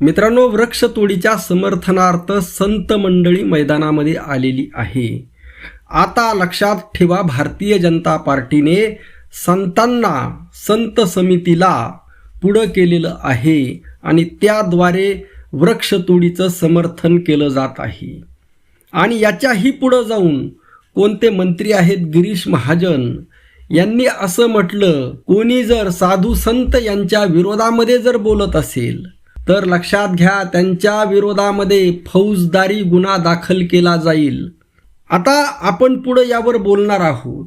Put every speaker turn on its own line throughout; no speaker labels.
मित्रांनो वृक्षतोडीच्या समर्थनार्थ संत मंडळी मैदानामध्ये आलेली आहे. आता लक्षात ठेवा भारतीय जनता पार्टीने संतांना संत समितीला पुढं केलेलं आहे आणि त्याद्वारे वृक्षतोडीचं समर्थन केलं जात आहे. आणि याच्याही पुढं जाऊन कोणते मंत्री आहेत गिरीश महाजन? यांनी असं म्हटलं कोणी जर साधू संत यांच्या विरोधामध्ये जर बोलत असेल तर लक्षात घ्या त्यांच्या विरोधामध्ये फौजदारी गुन्हा दाखल केला जाईल. आता आपण पुढे यावर बोलणार आहोत.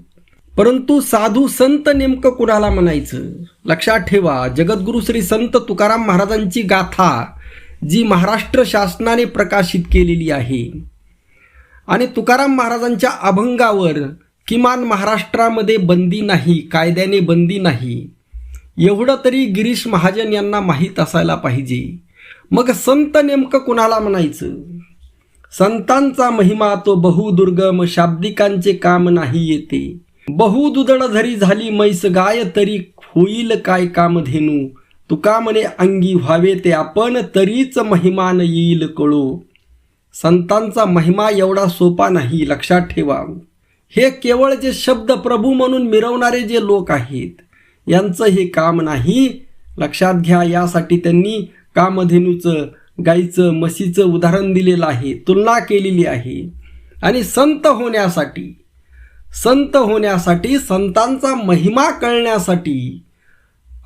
परंतु साधू संत नेमकं कुणाला म्हणायचं? लक्षात ठेवा जगद्गुरु श्री संत तुकाराम महाराजांची गाथा जी महाराष्ट्र शासनाने प्रकाशित केलेली आहे. आणि तुकाराम महाराजांच्या अभंगावर किमान महाराष्ट्रामध्ये बंदी नाही कायद्याने बंदी नाही. एवढं तरी गिरीश महाजन यांना माहीत असायला पाहिजे. मग संत नेमकं कुणाला म्हणायचं? संतांचा महिमा तो बहुदुर्गम शाब्दिकांचे काम नाही येते. बहुदुदड झरी झाली मैस गाय तरी होईल काय कामधेनू? तुका म्हणे अंगी व्हावे ते आपण तरीच महिमान येईल कळो. संतांचा महिमा एवढा सोपा नाही लक्षात ठेवा. हे केवळ जे शब्द प्रभू म्हणून मिरवणारे जे लोक आहेत यांचं हे काम नाही. लक्षात घ्या यासाठी त्यांनी कामधेनूचं गाईचं म्हशीचं उदाहरण दिलेलं आहे तुलना केलेली आहे. आणि संत होण्यासाठी संत होण्यासाठी संतांचा महिमा कळण्यासाठी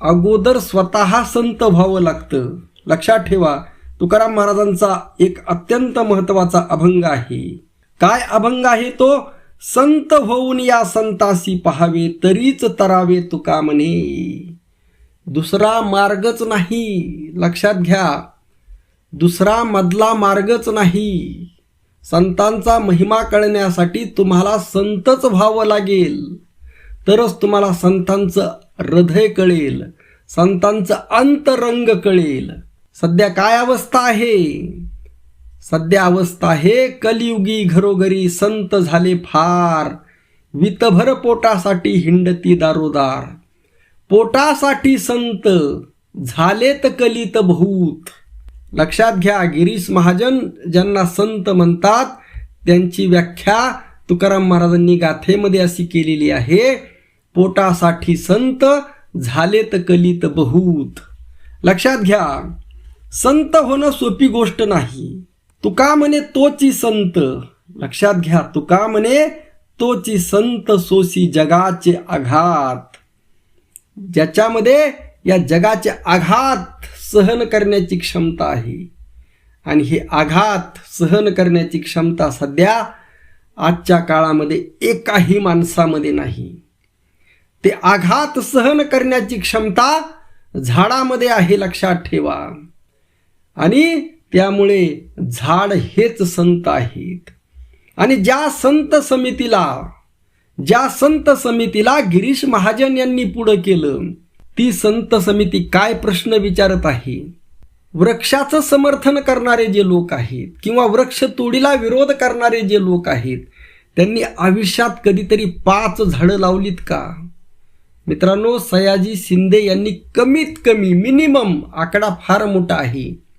अगोदर स्वतः संत व्हावं लागतं. लक्षात ठेवा तुकाराम महाराजांचा एक अत्यंत महत्त्वाचा अभंग आहे. काय अभंग आहे तो? संत होऊन या संतासी पहावे तरीच तरावे तुका म्हणे. दुसरा मार्गच नाही लक्षात घ्या. दुसरा मधला मार्गच नाही. संतांचा महिमा कळण्यासाठी तुम्हाला संतच व्हावं लागेल. तरच तुम्हाला संतांचं हृदय कळेल संतांचं अंतरंग कळेल. सध्या काय अवस्था आहे? सध्या अवस्था आहे कलियुगी घरोघरी संत झाले फार. वितभर पोटासाठी हिंडती दारोदार. पोटासाठी संत झालेत कलित भूत. लक्षात घ्या गिरीश महाजन ज्यांना संत म्हणतात त्यांची व्याख्या तुकाराम महाराजांनी गाथेमध्ये अशी केलेली आहे पोटासाठी संत झालेत कलित बहुत लक्षात घ्या संत होणं सोपी गोष्ट नाही. तुका म्हणे तोची संत. लक्षात घ्या तुका म्हणे तोची संत सोसी जगाचे आघात. ज्याच्यामध्ये या जगाचे आघात सहन करण्याची क्षमता आहे. आणि हे आघात सहन करण्याची क्षमता सध्या आजच्या काळामध्ये एकाही माणसामध्ये नाही. ते आघात सहन करण्याची क्षमता झाडामध्ये आहे लक्षात ठेवा. आणि त्यामुळे झाड हेच संत आहेत. आणि ज्या संत समितीला ज्या संत समितीला गिरीश महाजन यांनी पुढं केलं ती संत समिती काय प्रश्न विचारत आहे? वृक्षाचं समर्थन करणारे जे लोक आहेत किंवा वृक्ष तोडीला विरोध करणारे जे लोक आहेत त्यांनी आयुष्यात कधीतरी पाच झाडं लावलीत का? मित्रांनो सयाजी शिंदे यांनी कमीत कमी मिनिमम आकडा फार मोठा आहे.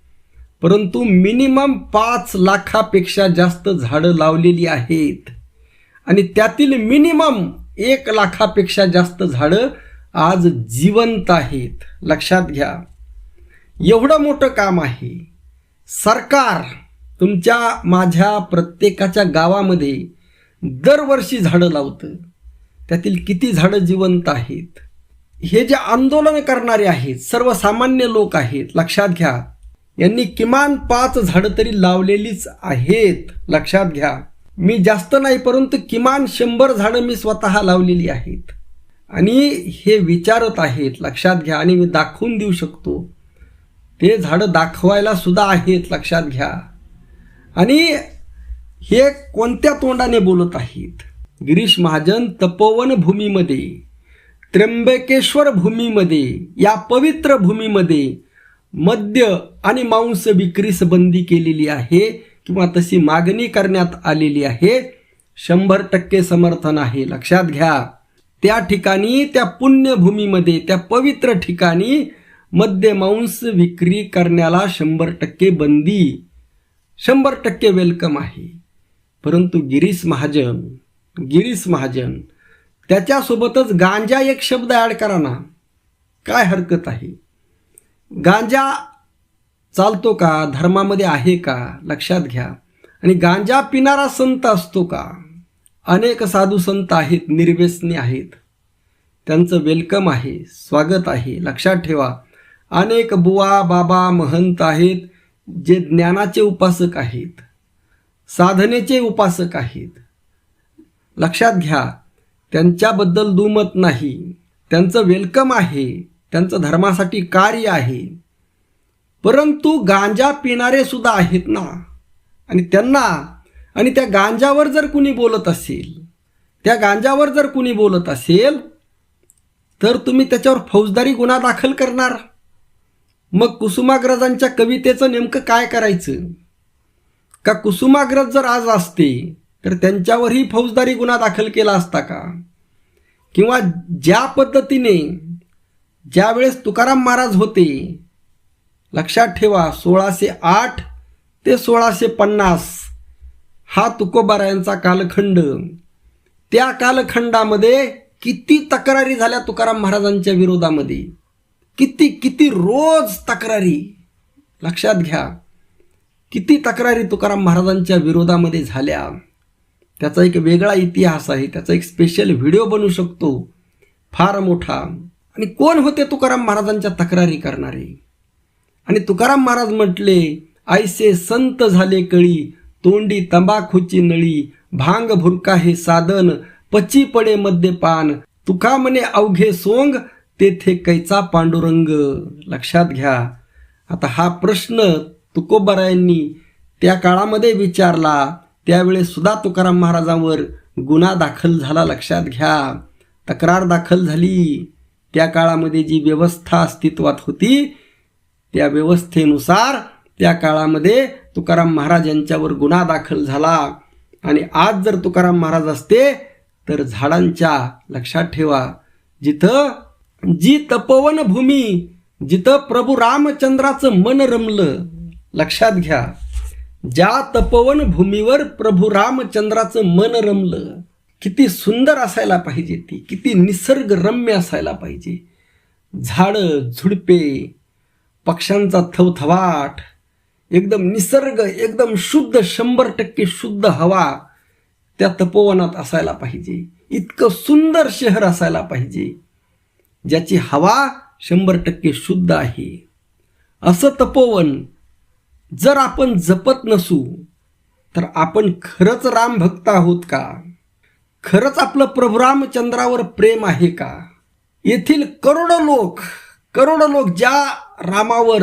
परंतु मिनिमम पाच लाखापेक्षा जास्त झाडं लावलेली आहेत. आणि त्यातील मिनिमम एक लाखापेक्षा जास्त झाडं आज जिवंत आहेत. लक्षात घ्या. एवढं मोठं काम आहे. सरकार तुमच्या माझ्या प्रत्येकाच्या गावामध्ये दरवर्षी झाडं लावतं. त्यातील किती झाडं जिवंत आहेत? हे जे आंदोलन करणारे आहेत सर्वसामान्य लोक आहेत लक्षात घ्या. यांनी किमान पाच झाडं तरी लावलेलीच आहेत. लक्षात घ्या. मी जास्त नाही परंतु किमान शंभर झाडं मी स्वतः लावलेली आहेत. आणि हे विचारत आहेत. लक्षात घ्या. आणि मी दाखवून देऊ शकतो. ते झाडं दाखवायला सुद्धा आहेत. लक्षात घ्या. आणि हे कोणत्या तोंडाने बोलत आहेत? गिरीश महाजन तपोवन भूमीमध्ये त्र्यंबकेश्वर भूमीमध्ये या पवित्र भूमीमध्ये मद्य आणि मांस विक्रीस बंदी केलेली आहे किंवा तशी मागणी करण्यात आलेली आहे शंभर टक्के समर्थन आहे. लक्षात घ्या. त्या ठिकाणी त्या पुण्यभूमीमध्ये त्या पवित्र ठिकाणी मद्य मांस विक्री करण्याला शंभर टक्के बंदी शंभर टक्के वेलकम आहे. परंतु गिरीश महाजन गिरीश महाजन त्याच्यासोबतच गांजा एक शब्द ॲड करा ना. काय हरकत आहे? गांजा चालतो का? धर्मामध्ये आहे का? लक्षात घ्या. आणि गांजा पिणारा संत असतो का? अनेक साधू संत आहेत निर्व्यसनी आहेत. त्यांचं वेलकम आहे स्वागत आहे. लक्षात ठेवा. अनेक बुवा बाबा महंत आहेत जे ज्ञानाचे उपासक आहेत. साधनेचे उपासक आहेत. लक्षात घ्या त्यांच्याबद्दल दुमत नाही. त्यांचं वेलकम आहे. त्यांचं धर्मासाठी कार्य आहे. परंतु गांजा पिणारे सुद्धा आहेत ना? आणि त्यांना आणि त्या गांजावर जर कुणी बोलत असेल त्या गांजावर जर कुणी बोलत असेल तर तुम्ही त्याच्यावर फौजदारी गुन्हा दाखल करणार. मग कुसुमाग्रजांच्या कवितेचं नेमकं काय करायचं? का कुसुमाग्रज जर आज असते तर त्यांच्यावरही फौजदारी गुन्हा दाखल केला असता का? किंवा ज्या पद्धतीने ज्यावेळेस तुकाराम महाराज होते लक्षात ठेवा सोळाशे आठ ते सोळाशे पन्नास हा तुकोबारायांचा कालखंड. त्या कालखंडामध्ये किती तक्रारी झाल्या तुकाराम महाराजांच्या विरोधामध्ये? किती किती रोज तक्रारी? लक्षात घ्या. किती तक्रारी तुकाराम महाराजांच्या विरोधामध्ये झाल्या? त्याचा एक वेगळा इतिहास आहे त्याचा एक स्पेशल व्हिडिओ बनू शकतो. फार मोठा. आणि कोण होते तुकाराम महाराजांच्या तक्रारी करणारे? आणि तुकाराम महाराज म्हटले ऐसे संत झाले कळी तोंडी तंबाखूची नळी भांग भुरका हे साधन पची पडे मद्यपान तुका म्हणे अवघे सोंग तेथे कैचा पांडुरंग. लक्षात घ्या. आता हा प्रश्न तुकोबारायांनी त्या काळामध्ये विचारला त्यावेळेस सुद्धा तुकाराम महाराजांवर गुन्हा दाखल झाला लक्षात घ्या. तक्रार दाखल झाली. त्या काळामध्ये जी व्यवस्था अस्तित्वात होती त्या व्यवस्थेनुसार त्या काळामध्ये तुकाराम महाराज यांच्यावर गुन्हा दाखल झाला. आणि आज जर तुकाराम महाराज असते तर झाडांच्या लक्षात ठेवा. जिथं जी तपोवन भूमी जिथं प्रभू रामचंद्राचं मन रमलं लक्षात घ्या. ज्या तपोवन भूमीवर प्रभू रामचंद्राचं मन रमलं किती सुंदर असायला पाहिजे ती किती निसर्गरम्य असायला पाहिजे. झाडं झुडपे पक्ष्यांचा थवथवाट एकदम निसर्ग एकदम शुद्ध शंभर टक्के शुद्ध हवा त्या तपोवनात असायला पाहिजे. इतकं सुंदर शहर असायला पाहिजे ज्याची हवा शंभर टक्के शुद्ध आहे. असं तपोवन जर आपण जपत नसू तर आपण खरंच राम भक्त आहोत का? खरंच आपलं प्रभू रामचंद्रावर प्रेम आहे का? येथील करोडो लोक करोडो लोक ज्या रामावर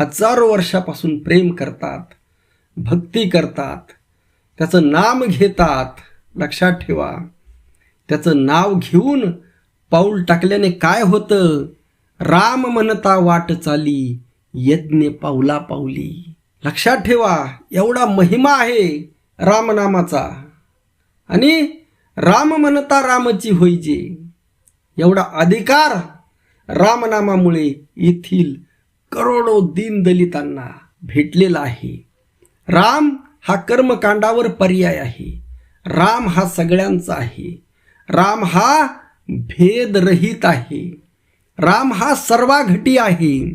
हजारो वर्षापासून प्रेम करतात भक्ती करतात त्याचं नाम घेतात लक्षात ठेवा. त्याचं नाव घेऊन पाऊल टाकल्याने काय होतं? राम म्हणता वाट चाली यज्ञ पावला पावली. लक्षात ठेवा एवढा महिमा आहे रामनामाचा. आणि राम म्हणता रामची होईजे. एवढा अधिकार रामनामामुळे येथील करोडो दीनदलितांना भेटलेला आहे. राम हा कर्मकांडावर पर्याय आहे. राम हा सगळ्यांचा आहे. राम हा भेदरहित आहे. राम हा सर्वाघटी आहे.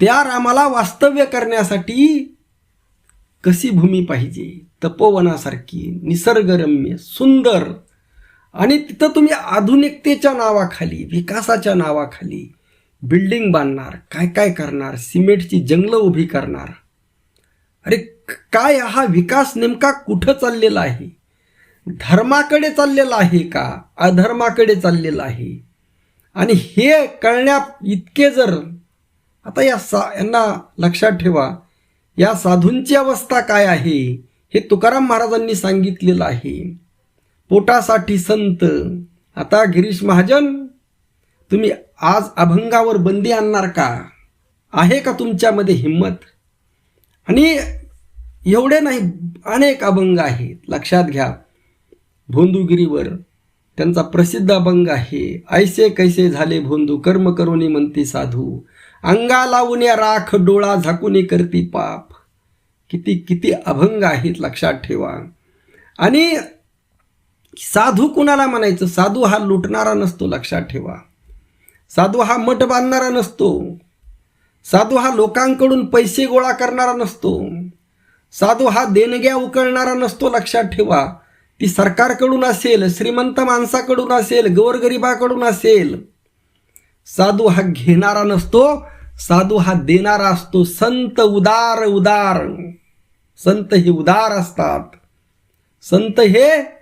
त्या रामाला वास्तव्य करण्यासाठी कशी भूमी पाहिजे? तपोवनासारखी निसर्गरम्य सुंदर आणि तिथं तुम्ही आधुनिकतेच्या नावाखाली विकासाच्या नावाखाली बिल्डिंग बांधणार काय काय करणार सिमेंटची जंगलं उभी करणार. अरे काय हा विकास नेमका कुठं चाललेला आहे? धर्माकडे चाललेला आहे का? अधर्माकडे चाललेला आहे? आणि हे कळण्या इतके जर आता या सा यांना लक्षात ठेवा या साधूंची अवस्था काय आहे? हे तुकाराम महाराजांनी सांगितलेलं आहे. पोटासाठी संत. आता गिरीश महाजन तुम्ही आज अभंगावर बंदी आणणार का? आहे का तुमच्यामध्ये हिंमत? आणि एवढे नाही अनेक अभंग आहेत. लक्षात घ्या. भोंदूगिरीवर त्यांचा प्रसिद्ध अभंग आहे. ऐसे कैसे झाले भोंदू कर्म करोनी म्हणते साधू. अंगा लावून राख डोळा झाकून करती पाप. किती किती अभंग आहेत लक्षात ठेवा. आणि साधू कुणाला म्हणायचं? साधू हा लुटणारा नसतो लक्षात ठेवा. साधू हा मठ बांधणारा नसतो. साधू हा लोकांकडून पैसे गोळा करणारा नसतो. साधू हा देणग्या उकळणारा नसतो लक्षात ठेवा. ती सरकारकडून असेल श्रीमंत माणसाकडून असेल गोरगरिबाकडून असेल. साधू हा घेणारा नसतो साधू हा देणारा असतो. संत उदार उदार. संत हे उदार असतात. संत हे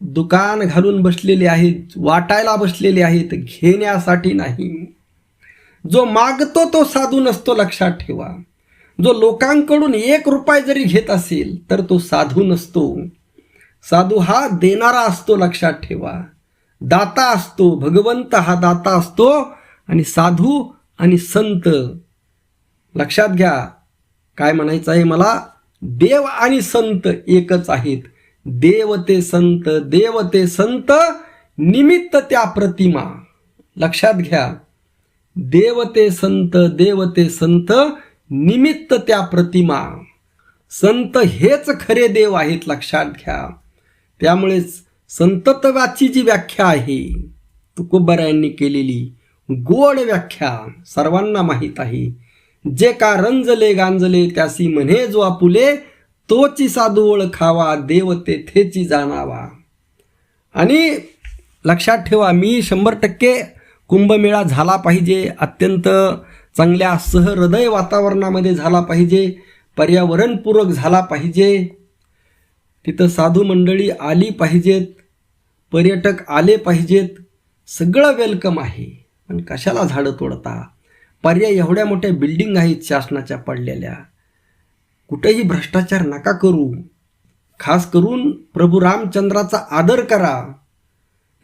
दुकान घालून बसलेले आहेत वाटायला बसलेले आहेत घेण्यासाठी नाही. जो मागतो तो साधू नसतो लक्षात ठेवा. जो लोकांकडून एक रुपये जरी घेत असेल तर तो साधू नसतो. साधू हा देणारा असतो लक्षात ठेवा. दाता असतो भगवंत हा दाता असतो आणि साधू आणि संत. लक्षात घ्या काय म्हणायचं आहे मला? देव आणि संत एकच आहेत. देव ते संत देवते संत निमित्त त्या प्रतिमा. लक्षात घ्या. देव ते संत देवते संत निमित्त त्या प्रतिमा. संत हेच खरे देव आहेत लक्षात घ्या. त्यामुळेच संतत्वाची जी व्याख्या आहे तुकोबरायांनी केलेली गोड व्याख्या सर्वांना माहीत आहे. जे का रंजले गांजले त्यासी म्हणे जो आपुले तोची साधू ओळखावा देव तेथेची जाणावा. आणि लक्षात ठेवा मी शंभर टक्के कुंभमेळा झाला पाहिजे अत्यंत चांगल्या सहृदय वातावरणामध्ये झाला पाहिजे पर्यावरणपूरक झाला पाहिजे. तिथं साधू मंडळी आली पाहिजेत पर्यटक आले पाहिजेत सगळं वेलकम आहे. पण कशाला झाडं तोडता? पर्याय एवढ्या मोठ्या बिल्डिंग आहेत शासनाच्या पडलेल्या. कुठेही भ्रष्टाचार नका करू. खास करून प्रभू रामचंद्राचा आदर करा.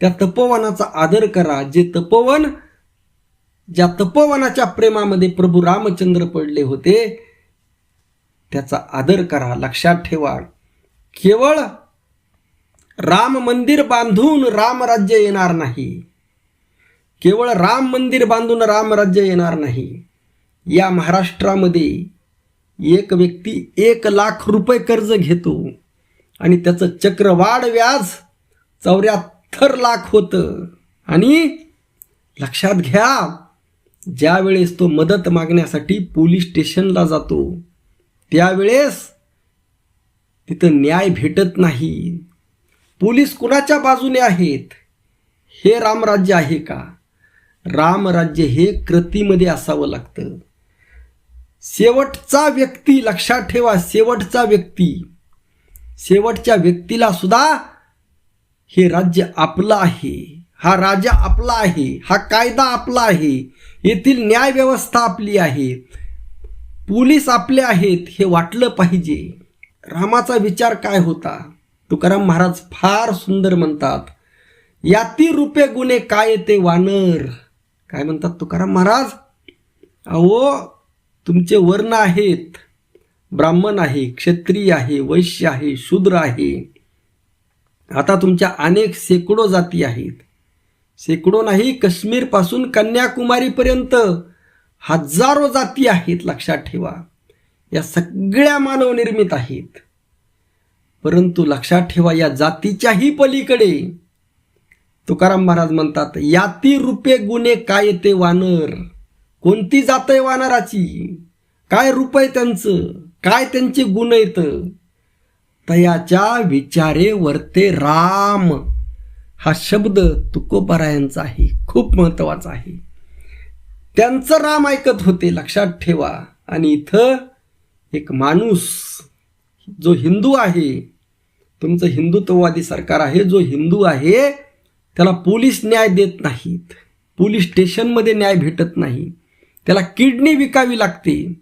त्या तपोवनाचा आदर करा. जे तपोवन ज्या तपोवनाच्या प्रेमामध्ये प्रभू रामचंद्र पडले होते त्याचा आदर करा. लक्षात ठेवा. केवळ राम मंदिर बांधून रामराज्य येणार नाही. केवळ राम मंदिर बांधून रामराज्य येणार नाही. या महाराष्ट्रामध्ये एक व्यक्ती एक लाख रुपये कर्ज घेतो आणि त्याचं चक्रवाढ व्याज चौऱ्याहत्तर लाख होतं. आणि लक्षात घ्या ज्यावेळेस तो मदत मागण्यासाठी पोलीस स्टेशनला जातो त्यावेळेस तिथं न्याय भेटत नाही. पोलीस कुणाच्या बाजूने आहेत? हे रामराज्य आहे का? रामराज्य हे कृतीमध्ये असावं लागतं. शेवटचा व्यक्ती लक्षात ठेवा शेवटचा व्यक्ती. शेवटच्या व्यक्तीला सुद्धा हे राज्य आपलं आहे. हा राजा आपला आहे हा कायदा आपला आहे. येथील न्यायव्यवस्था आपली आहे. पोलीस आपले आहेत हे वाटलं पाहिजे. रामाचा विचार काय होता? तुकाराम महाराज फार सुंदर म्हणतात याती रुपे गुन्हे काय ते वानर. काय म्हणतात तुकाराम महाराज? अहो तुमचे वर्ण आहेत. ब्राह्मण आहे क्षत्रिय आहे वैश्य आहे शूद्र आहे. आता तुमच्या अनेक शेकडो जाती आहेत. शेकडो नाही काश्मीरपासून कन्याकुमारीपर्यंत हजारो जाती आहेत लक्षात ठेवा. या सगळ्या मानवनिर्मित आहेत. परंतु लक्षात ठेवा या जातीच्याही पलीकडे. तुकाराम महाराज म्हणतात याती रूपे गुन्हे काय ते वानर. कोणती जात आहे वानराची? काय रूप आहे त्यांचं? काय त्यांचे गुण आहेत? तयाच्या विचारे वरते राम. हा शब्द तुकोबारायांचा आहे. खूप महत्त्वाचा आहे. त्यांचं राम ऐकत होते लक्षात ठेवा. आणि इथं एक माणूस जो हिंदू आहे तुमचं हिंदुत्ववादी सरकार आहे जो हिंदू आहे त्याला पोलीस न्याय देत नाहीत. पोलीस स्टेशनमध्ये न्याय भेटत नाही त्याला किडनी विकावी लागते.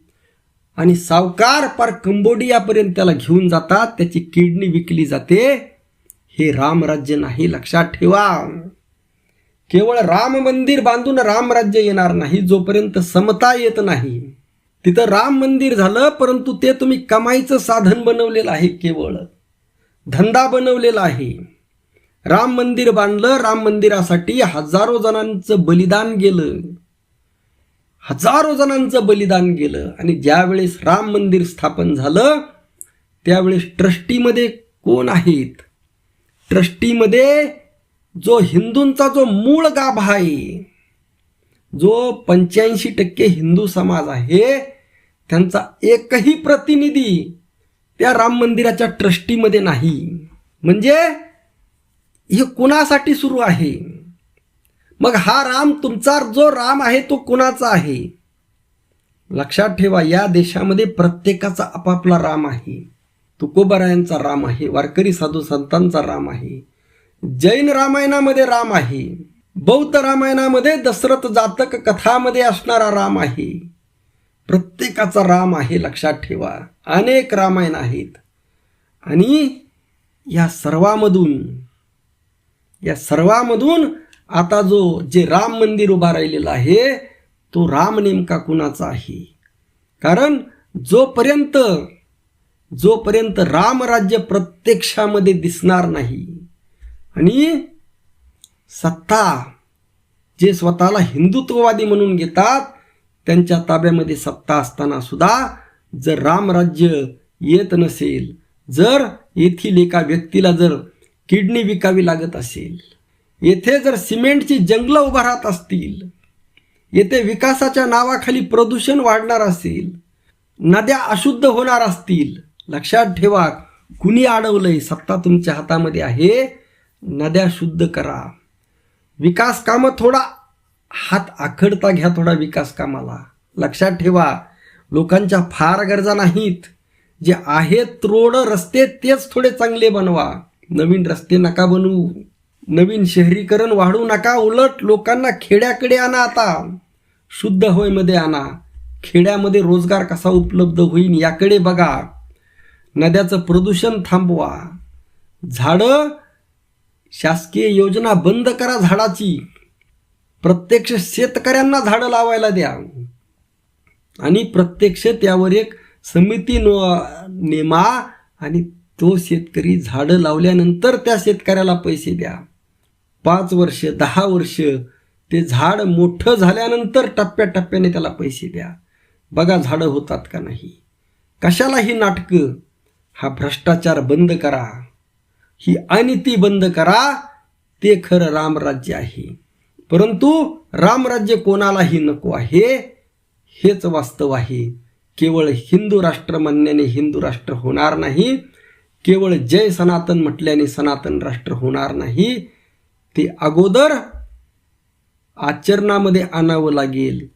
आणि सावकार पार कंबोडियापर्यंत त्याला घेऊन जातात. त्याची किडनी विकली जाते. हे रामराज्य नाही लक्षात ठेवा. केवळ राम मंदिर बांधून रामराज्य येणार नाही जोपर्यंत समता येत नाही. तिथं राम मंदिर झालं परंतु ते तुम्ही कमाईचं साधन बनवलेलं आहे केवळ. धंदा बनवलेला आहे. राम मंदिर बांधलं राम मंदिरासाठी हजारो जणांचं बलिदान गेलं. हजारो जणांचं बलिदान गेलं. आणि ज्यावेळेस राम मंदिर स्थापन झालं त्यावेळेस ट्रस्टीमध्ये कोण आहेत? ट्रस्टीमध्ये जो हिंदूंचा जो मूळ गाभा आहे जो पंच्याऐंशी टक्के हिंदू समाज आहे त्यांचा एकही प्रतिनिधी त्या राम मंदिराच्या ट्रस्टीमध्ये नाही. म्हणजे हे कुणासाठी सुरू आहे? मग हा राम तुमचा जो राम आहे तो कुणाचा आहे? लक्षात ठेवा या देशामध्ये प्रत्येकाचा आपापला राम आहे. तुकोबरायांचा राम आहे वारकरी साधू संतांचा राम आहे. जैन रामायणामध्ये राम आहे. बौद्ध रामायणामध्ये दशरथ जातक कथामध्ये असणारा राम आहे. प्रत्येकाचा राम आहे लक्षात ठेवा. अनेक रामायण आहेत. आणि या सर्वामधून या सर्वामधून आता जो जे राम मंदिर उभा राहिलेला आहे तो राम नेमका कुणाचा आहे? कारण जोपर्यंत जोपर्यंत रामराज्य प्रत्यक्षामध्ये दिसणार नाही आणि सत्ता जे स्वतःला हिंदुत्ववादी म्हणून घेतात त्यांच्या ताब्यामध्ये सत्ता असताना सुद्धा जर रामराज्य येत नसेल जर येथील एका व्यक्तीला जर किडनी विकावी लागत असेल येथे जर सिमेंटची जंगलं उभा राहत असतील येथे विकासाच्या नावाखाली प्रदूषण वाढणार असेल नद्या अशुद्ध होणार असतील लक्षात ठेवा कुणी अडवलंय सत्ता तुमच्या हातामध्ये आहे नद्या शुद्ध करा. विकास कामं थोडा हात आखडता घ्या थोडा विकास कामाला. लक्षात ठेवा लोकांच्या फार गरजा नाहीत. जे आहेत रोड रस्ते तेच थोडे चांगले बनवा. नवीन रस्ते नका बनवू. नवीन शहरीकरण वाढू नका उलट लोकांना खेड्याकडे आणा आता. शुद्ध हवेमध्ये आणा. खेड्यामध्ये रोजगार कसा उपलब्ध होईल याकडे बघा. नद्याचं प्रदूषण थांबवा. झाडं शासकीय योजना बंद करा झाडाची. प्रत्यक्ष शेतकऱ्यांना झाडं लावायला द्या. आणि प्रत्यक्ष त्यावर एक समिती नो नेमा आणि तो शेतकरी झाडं लावल्यानंतर त्या शेतकऱ्याला पैसे द्या. पाच वर्ष दहा वर्ष ते झाड मोठं झाल्यानंतर टप्प्याटप्प्याने त्याला पैसे द्या. बघा झाडं होतात का नाही. कशाला ही नाटकं हा भ्रष्टाचार बंद करा. ही अनिती बंद करा ते खरं रामराज्य आहे. परंतु रामराज्य कोणालाही नको आहे हेच वास्तव आहे. केवळ हिंदू राष्ट्र म्हणण्याने हिंदू राष्ट्र होणार नाही केवळ जय सनातन म्हटल्याने सनातन राष्ट्र होणार नाही ते अगोदर आचरणामध्ये आणावं लागेल.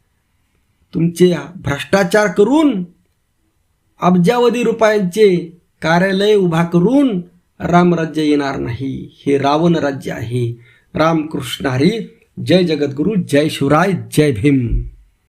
तुमचे भ्रष्टाचार करून अब्जावधी रुपयांचे कार्यालय उभा करून रामराज्य येणार नाही. हे रावण राज्य आहे. रामकृष्ण हरी जय जगद्गुरू जय शिवराय जय भीम.